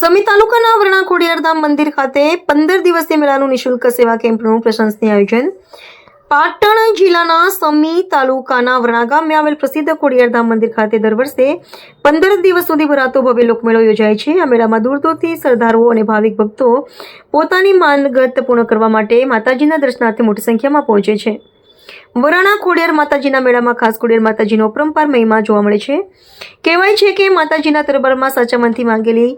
સમી તાલુકાના વરણા ખોડિયારધામ મંદિર ખાતે પંદર દિવસીય મેળાનું નિઃશુલ્ક સેવા કેમ્પનું પ્રશંસનીય આયોજન. પાટણ જિલ્લાના સમી તાલુકાના વરણા ગામે આવેલ પ્રસિદ્ધ ખોડિયારધામ મંદિર ખાતે દર વર્ષે પંદર દિવસ સુધી ભરાતો ભવ્ય લોકમેળો યોજાય છે. આ મેળામાં દૂર દૂરથી શ્રદ્ધાળુઓ અને ભાવિક ભક્તો પોતાની માનગત પૂર્ણ કરવા માટે માતાજીના દર્શનાર્થે મોટી સંખ્યામાં પહોંચે છે. વરાણા ખોડિયાર માતાજીના મેળામાં ખાસ ખોડિયાર માતાજીનો અપરંપાર મહિમા જોવા મળે છે. કહેવાય છે કે માતાજીના દરબારમાં સાચા મનથી માંગેલી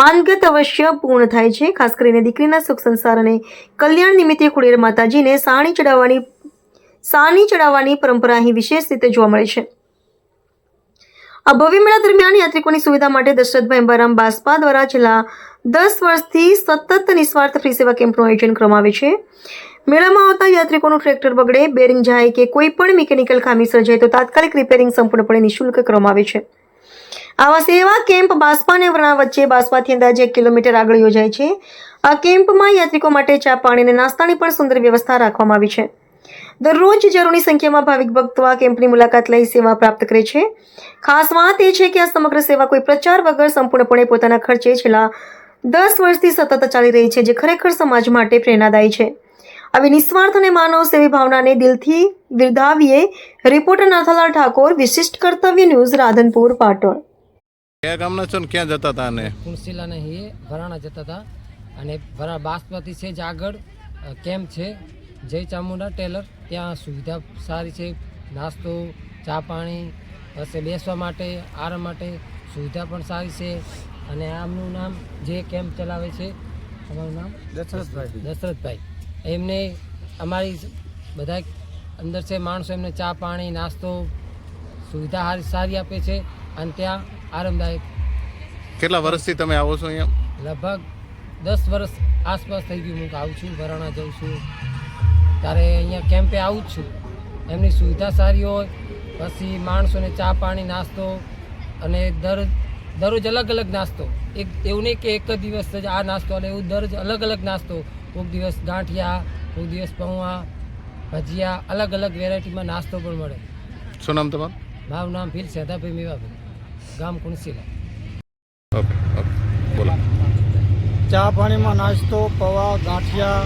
માનગત અવશ્ય પૂર્ણ થાય છે. ખાસ કરીને દીકરીના સુખ સંસાર અને કલ્યાણ નિમિત્તે ખોડિયાર માતાજીને સાણી ચડાવવાની સાની ચડાવવાની પરંપરા અહીં વિશેષ રીતે જોવા મળે છે. આ ભવ્ય મેળા દરમિયાન યાત્રિકોની સુવિધા માટે દશરથભાઈ અંબારામ બાસ્પા દ્વારા છેલ્લા દસ વર્ષથી સતત નિસ્વાર્થ ફ્રી સેવા કેમ્પનું આયોજન કરવામાં આવે છે. મેળામાં આવતા યાત્રિકોનું ટ્રેક્ટર બગડે, બેરિંગ જાય કે કોઈ પણ મિકેનિકલ ખામી સર્જાય તો તાત્કાલિક રિપેરિંગ સંપૂર્ણપણે નિઃશુલ્ક કરવામાં આવે છે. આવા સેવા કેમ્પ બાસ્પા અને વરણા વચ્ચે બાસ્પાથી અંદાજે એક કિલોમીટર આગળ યોજાય છે. આ કેમ્પમાં યાત્રિકો માટે ચા પાણી અને નાસ્તાની પણ સુંદર વ્યવસ્થા રાખવામાં આવી છે. દરરોજ જરૂરી સંખ્યામાં ભાવિક ભક્તો આ કેમ્પની મુલાકાત લઈ સેવા પ્રાપ્ત કરે છે. ખાસ વાત એ છે કે આ સમગ્ર સેવા કોઈ પ્રચાર વગર સંપૂર્ણપણે પોતાના ખર્ચે છેલ્લા દસ વર્ષથી સતત ચાલી રહી છે, જે ખરેખર સમાજ માટે પ્રેરણાદાયી છે. આવી નિસ્વાર્થ અને માનવ સેવી ભાવનાને દિલથી બિરદાવીએ રિપોર્ટર નાથાલાલ ઠાકોર વિશિષ્ટ કર્તવ્ય ન્યૂઝ રાધનપુર પાટણ. કયા ગામના છો ને ક્યાં જતા હતા ને કુણસીલા નહીં ભરાણા જતા હતા. અને ભરા બાસમતી છે જ આગળ કેમ્પ છે? જય ચામુંડા ટેલર ત્યાં સુવિધા સારી છે. નાસ્તો ચા પાણી પછી બેસવા માટે આરામ માટે સુવિધા પણ સારી છે. અને આમનું નામ જે કેમ્પ ચલાવે છે? તમારું નામ? દશરથભાઈ. દશરથભાઈ. એમને અમારી બધા અંદર છે માણસો એમને ચા પાણી નાસ્તો સુવિધા સારી આપે છે અને ત્યાં આરામદાયક. કેટલા વર્ષથી તમે આવો છો અહીંયા? લગભગ દસ વર્ષ આસપાસ થઈ ગયું હું આવું છું વરાણા જાઉં છું. ત્યારે અહીંયા કેમ્પે આવું જ છું. એમની સુવિધા સારી હોય પછી માણસોને ચા પાણી નાસ્તો અને દર દરરોજ અલગ અલગ નાસ્તો. એક એવું નહીં કે એક જ દિવસ જ આ નાસ્તો એટલે એવું દરરોજ અલગ અલગ નાસ્તો કોઈક દિવસ ગાંઠિયા કોઈક દિવસ પૌવા ભજીયા અલગ અલગ વેરાયટીમાં નાસ્તો પણ મળે. શું નામ તમારું? મારું નામ ભીલ સેધાભાઈ મેવાભાઈ ગામ કુણસીલા ઓકે ઓકે બોલો. ચા પાણીમાં નાસ્તો પૌવા ગાંઠિયા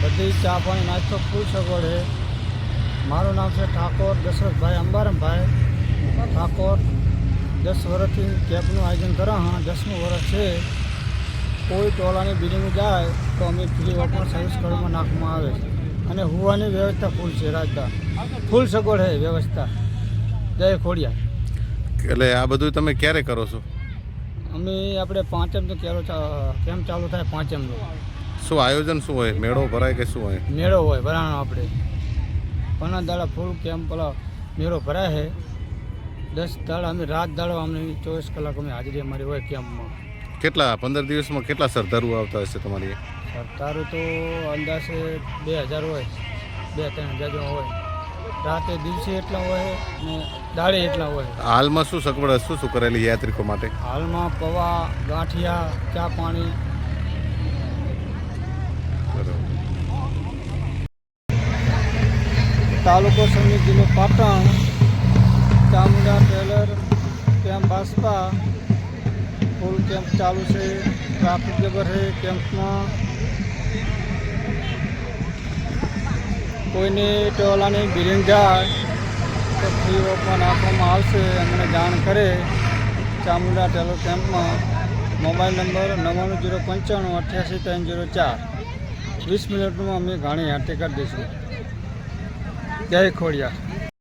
બધી ચા પાણી નાસ્તો ફૂલ સગવડ છે. મારું નામ છે ઠાકોર દશરથભાઈ અંબારમભાઈ. ઠાકોર દસ વર્ષથી કેબનું આયોજન કરે હા દસમું વર્ષ છે. કોઈ ટોલાની બિલ્ડિંગ જાય તો અમે ફ્રી ઓપન સર્વિસ કરવામાં નાખવામાં આવે છે. અને હોવાની વ્યવસ્થા ફૂલ છે રાજદા. ફૂલ સગવડ છે વ્યવસ્થા. જય ખોડિયા એટલે આ બધું તમે ક્યારે કરો છો? અમે આપણે પાંચમનો કેરો કેમ ચાલુ થાય પાંચમનો. શું આયોજન શું હોય? મેળો ભરાય કે શું હોય? મેળો હોય ભરાણો આપણે. પંદર દાડા ફૂલ કેમ્પ પેલા મેળો ભરાય છે. દસ દાડા અમે રાત દાડો અમને ચોવીસ કલાક અમે હાજરી અમારી હોય કેમ્પમાં. કેટલા પંદર દિવસમાં કેટલા શ્રદ્ધાળુઓ આવતા હશે તમારી? સરકારું તો અંદાજે બે હજાર હોય બે ત્રણ હજાર હોય. રાતે દિવસે એટલા હોય ને દાડે એટલા હોય. હાલમાં શું સગવડ શું શું કરેલી યાત્રિકો માટે? હાલમાં પવા ગાંઠિયા ચા પાણી. તાલુકો સમિત જિલ્લો પાટણ ચામુંડા ટેલર કેમ્પ બાસ્પા ફૂલ કેમ્પ ચાલુ છે, ટ્રાફિક જબર છે કેમ્પમાં. કોઈને ટોલાની બિલિંગ જાય તો ફ્રી ઓફમાં નાખવામાં આવશે અમને જાણ કરે. ચામુંડા ટેલર કેમ્પમાં મોબાઈલ નંબર નવ્વાણું જીરો પંચાણું અઠ્યાસી ત્રણ જીરો ચાર. વીસ મિનિટમાં અમે ઘણી હાથે કરી દઈશું. જય ખોડિયા